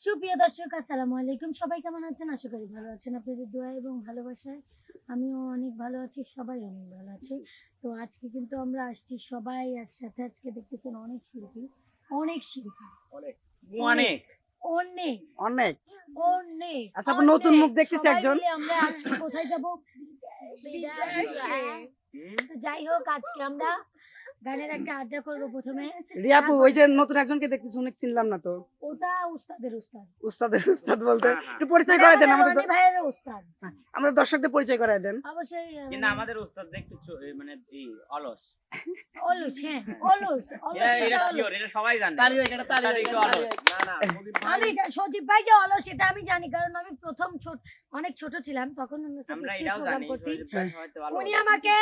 সুপ্রিয় দর্শক আসসালামু আলাইকুম। সবাই কেমন আছেন? আশা করি ভালো আছেন। আপনাদের দোয়া এবং ভালোবাসায় আমিও অনেক ভালো আছি সবাই অনেক ভালো আছে। তো আজকে কিন্তু আমরা আসছি সবাই একসাথে। আজকে দেখতেছেন অনেক শিল্পী অনেক শিল্পী। অনেক। অনেক অনেক। অনেক। আচ্ছা, নতুন মুখ। দেখতেছি একজন। আমরা আজকে কোথায় যাব? যাই হোক আজকে আমরা গানের একটা আড্ডা করব প্রথমে। রিয়াপু ওই যে নতুন একজনকে দেখতেছি অনেক চিনলাম না তো। ওটা উস্তাদের উস্তাদ। উস্তাদের উস্তাদ বলতে। হ্যাঁ, হ্যাঁ। একটু পরিচয় মানে দেন আমাদের রনি ভাইয়ের উস্তাদ। আমাদের দর্শকদের পরিচয় করে দেন। অবশ্যই কিন্তু আমাদের ওস্তাদ একটু চো- মানে এই অলস। অলস হ্যাঁ অলস এটা এটা এটা। শিওর এটা সবাই জানে। এটা একটু অলস। হোক। আমি সজীব ভাই যে অলস সেটা আমি জানি কারণ আমি প্রথম ছোট অনেক ছোট ছিলাম তখন উনি আমাকে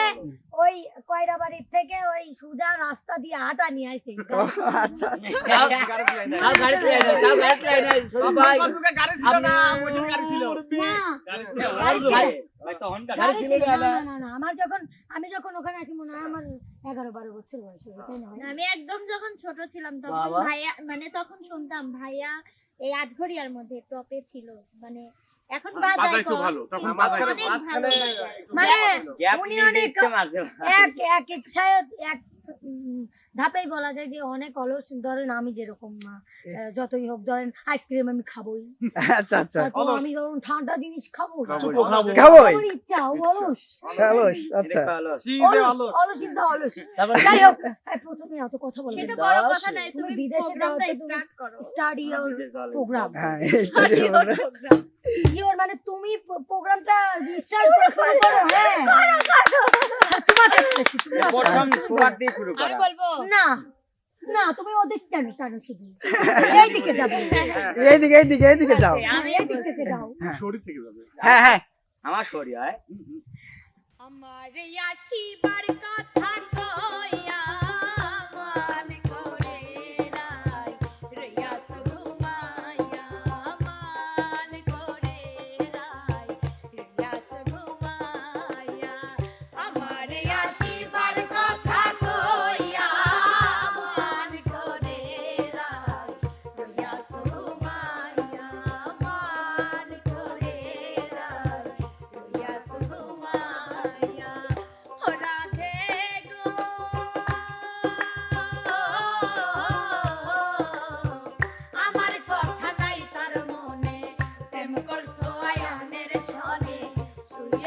ওই কয়রা বাড়ির থেকে ওই সুজা রাস্তা দিয়ে আটা নিয়ে না, আমার যখন আমি যখন ওখানে আছি মনে হয় আমার এগারো বারো বছর বয়স? আমি একদম যখন ছোট ছিলাম তখন ভাইয়া মানে তখন শুনতাম ভাইয়া এই আটঘরিয়ার মধ্যে টপে ছিল মানে এখন খুব ভালো, তখন। মানে উনি অনেক-। এক এক ইচ্ছায় এক ধাপেই বলা যায় যে অনেক অলস। ধরেন আমি যেরকম আহ, যতই হোক ধরেন আইসক্রিম আমি খাবোই। আচ্ছা আচ্ছা। আমি ধরুন ঠান্ডা জিনিস খাব। খাব। ইচ্ছা অলস। আচ্ছা। অলস। অলস অলস। ইজ অলস। যাই হোক এত কথা বলবেন সেটা বড় কথা নাই তুমি তুমি বিদেশে যাও তুমি- স্টার্ট করো। স্টার্ট ইওর প্রোগ্রাম হ্যাঁ Start your program। ইওর মানে তুমি প্রোগ্রামটা স্টার্ট করে শুরু করো হ্যাঁ। তোমাকে বলেছি, প্রথম শুরুয়াত দিয়ে শুরু আমি বলব? না না তুমি ওদিক কেন টানো শুধু। এই দিকে যাবে। এইদিকে এইদিকে এইদিকে যাও। আমি এই দিক থেকে যাও। শরীর থেকে যাবে। হ্যাঁ হ্যাঁ। আমার শরী হয় আমার আসিবার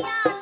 Yeah.